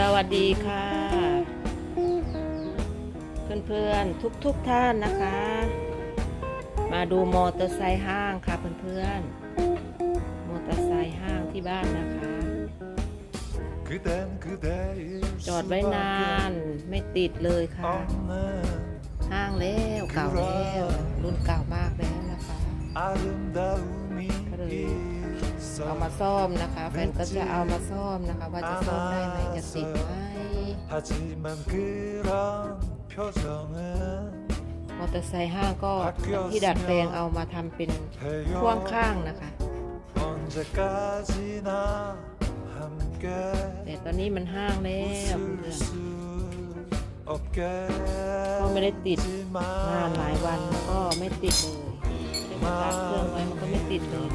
สวัสดีค่ะ เพื่อนๆ ทุกๆทท่านนะคะ มาดูมอเตอร์ไซค์ห้างค่ะเพื่อนๆ มอเตอร์ไซค์ห้างที่บ้านนะคะ จอดไว้นานไม่ติดเลยค่ะ ห้างแล้วเก่าแล้ว รุ่นเก่ามากแล้วนะคะก็เลย เอามาซ่อมนะคะ แฟนก็จะเอามาซ่อมนะคะ ว่าจะซ่อมได้ไหมจะติดไหมมอเตอร์ไซค์ห้างก็ที่ดัดแปลงเอามาทำเป็นพ่วงข้างนะคะแต่ตอนนี้มันห้างแล้วก็ไม่ได้ติดงานหลายวันก็ไม่ติดเลยเด้มาตัดเครื่องไว้มันก็ไม่ติดเลย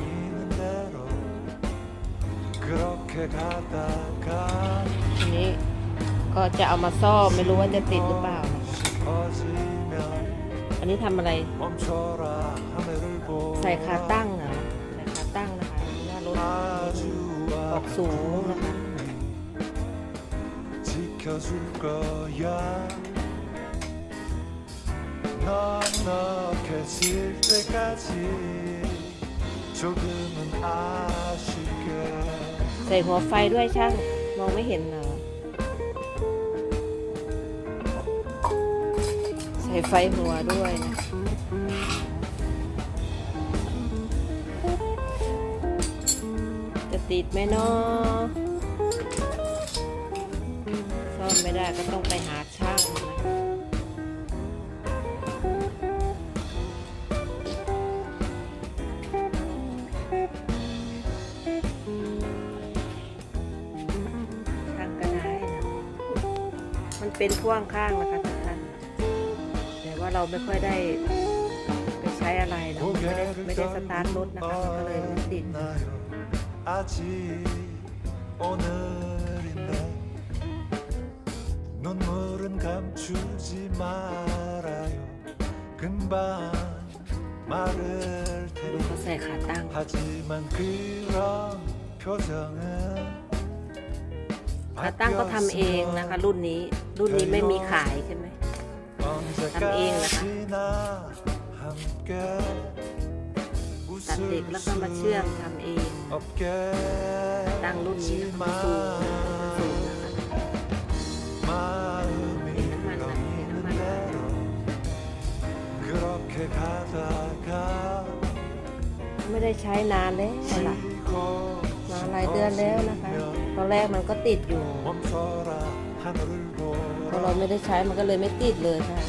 ทีนี้ก็จะเอามาซ่อมไม่รู้ว่าจะติดหรือเปล่านะคะ 싶어지면 อันนี้ทำอะไร 멈춰라 하늘을 ใส่ขา 보아 ตั้งเหรอใส่ขาตั้งนะคะหน้ารถ 아주 ออกสูงนะคะ 지켜줄 거야 넉넉해질 때까지 조금은 아쉽게 ใส่หัวไฟด้วยช่าง มองไม่เห็นเหรอ ใส่ไฟหัวด้วยนะจะติดไหมเนาะซ่อมไม่ได้ก็ต้องไปหาช่างนะ เป็นพ่วงข้างนะคะทุกท่านแต่ว่าเราไม่ค่อยได้ไปใช้อะไรเราไม่ได้ไม่ได้สตาร์ทรถนะคะก็เลยรถติดลูกก็ใส่ขาตั้ง อาตั้งก็ทำเองนะคะ รุ่นนี้รุ่นนี้ไม่มีขายใช่ไหมทำเองนะคะตัดเด็กแล้วก็มาเชื่อมทำเองตั้งรุ่นนี้สูงสูงนะคะมัไม่ได้ใช้นานเล้วนะมาหลายเดือนแล้วนะคะ อนแรกมันก็ติดอยู่ พอเราไม่ได้ใช้มันก็เลยไม่ติดเลยค่ะ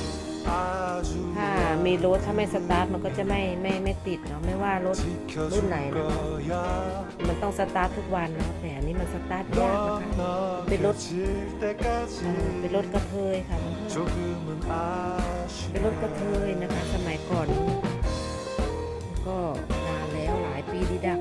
ถ้ามีรถถ้าไม่สตาร์ทมันก็จะไม่ไม่ไม่ติดเนาะไม่ว่ารถรุ่นไหนนะมันต้องสตาร์ททุกวันเนาะแต่อันนี้มันสตาร์ทยากนะคะเป็นรถเป็นรถกระเทยค่ะเป็นรถกระเทยนะคะ สมัยก่อน ก็นานแล้วหลายปีดีดัก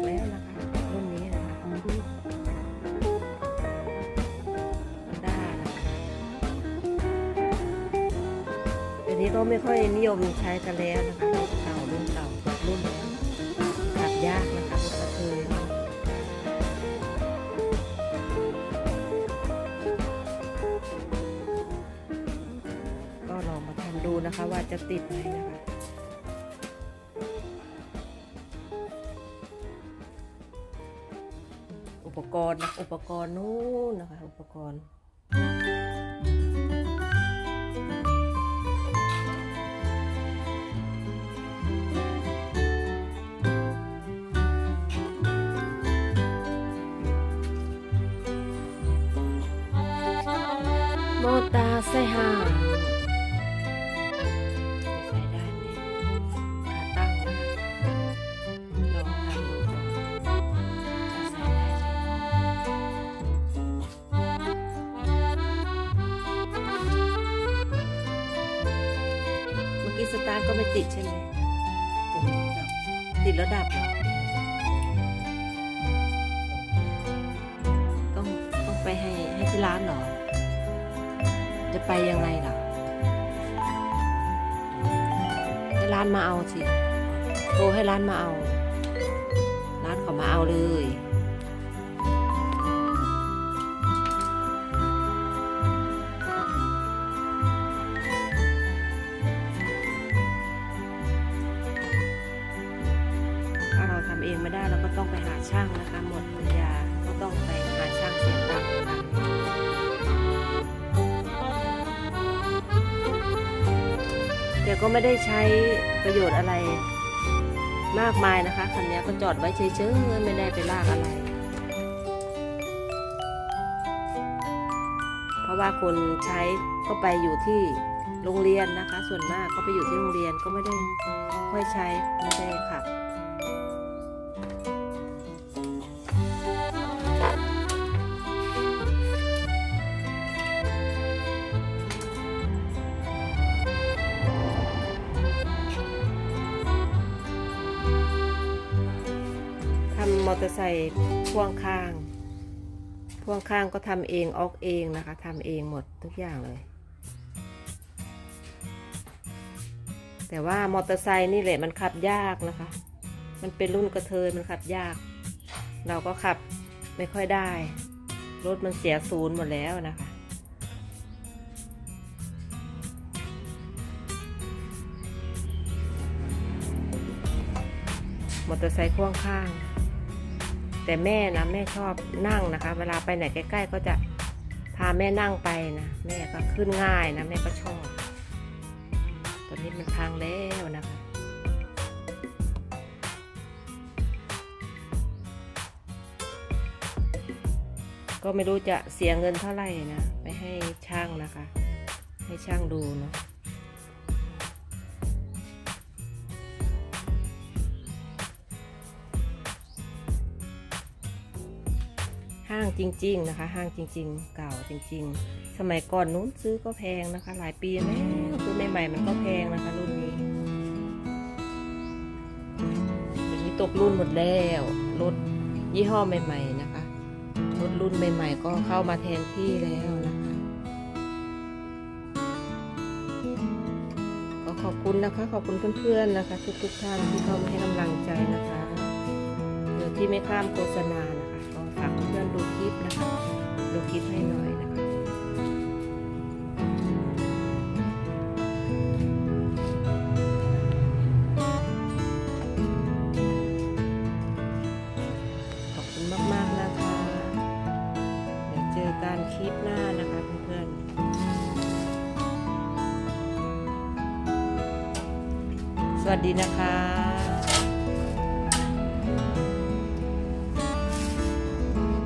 ก็ไม่ค่อยนิยมใช้กันแล้วนะคะรถเก่ารุ่นเก่ารุ่นแล้วขับยากนะคะรถกระเทยเนี่ยก็ลองมาทำดูนะคะว่าจะติดไหมนะคะอุปกรณ์นะอุปกรณ์นู้นนะคะ อุปกรณ์ โมตาไซฮาใส่ได้ไหมขาตั้งนะคะลองทำดูก่อนจะใส่ได้ไหมเมื่อกี้สตาร์ทก็ไม่ติดใช่ไหมติดแล้วดับเหรอต้องต้องไปให้ให้ที่ร้านหรอ ไปยังไงล่ะให้ร้านมาเอาสิ โทรให้ร้านมาเอา ร้านเขามาเอาเลย ก็ไม่ได้ใช้ประโยชน์อะไรมากมายนะคะคันนี้ก็จอดไว้เฉยๆไม่ได้ไปลากอะไร เพราะว่าคนใช้ก็ไปอยู่ที่โรงเรียนนะคะ ส่วนมากก็ไปอยู่ที่โรงเรียนก็ไม่ได้ค่อยใช้ไม่ได้ขับ ตอร์ไซค์พ่วงข้าง พ่วงข้างก็ทำเองออกเองนะคะทำเองหมดทุกอย่างเลย แต่ว่ามอเตอร์ไซค์นี่แหละมันขับยากนะคะ มันเป็นรุ่นกระเทยมันขับยาก เราก็ขับไม่ค่อยได้ รถมันเสียศูนย์หมดแล้วนะคะมอเตอร์ไซค์พ่วงข้าง แต่แม่นะแม่ชอบนั่งนะคะ เวลาไปไหนใกล้ ๆ ก็จะพาแม่นั่งไปนะแม่ก็ขึ้นง่ายนะแม่ก็ชอบตอนนี้มันพังแล้วนะคะก็ไม่รู้จะเสียเงินเท่าไหร่นะ ไปให้ช่างนะคะ ให้ช่างดูเนาะ ห้างจริง ๆ นะคะ ห้างจริง ๆ เก่าจริง ๆ สมัยก่อนนู้นซื้อก็แพงนะคะ หลายปีแล้วซื้อใหม่ๆมันก็แพงนะคะ รุ่นนี้เดี๋ยวนี้ตกรุ่นหมดแล้วรถยี่ห้อใหม่ ๆ นะคะรถรุ่นใหม่ ๆ ก็เข้ามาแทนที่แล้วนะคะ ก็ขอบคุณนะคะ ขอบคุณเพื่อนๆนะคะ ทุกๆท่านที่เข้ามาให้กำลังใจนะคะโดยที่ไม่ข้ามโฆษณา การคลิปหน้านะคะเพื่อนๆ สวัสดีนะคะ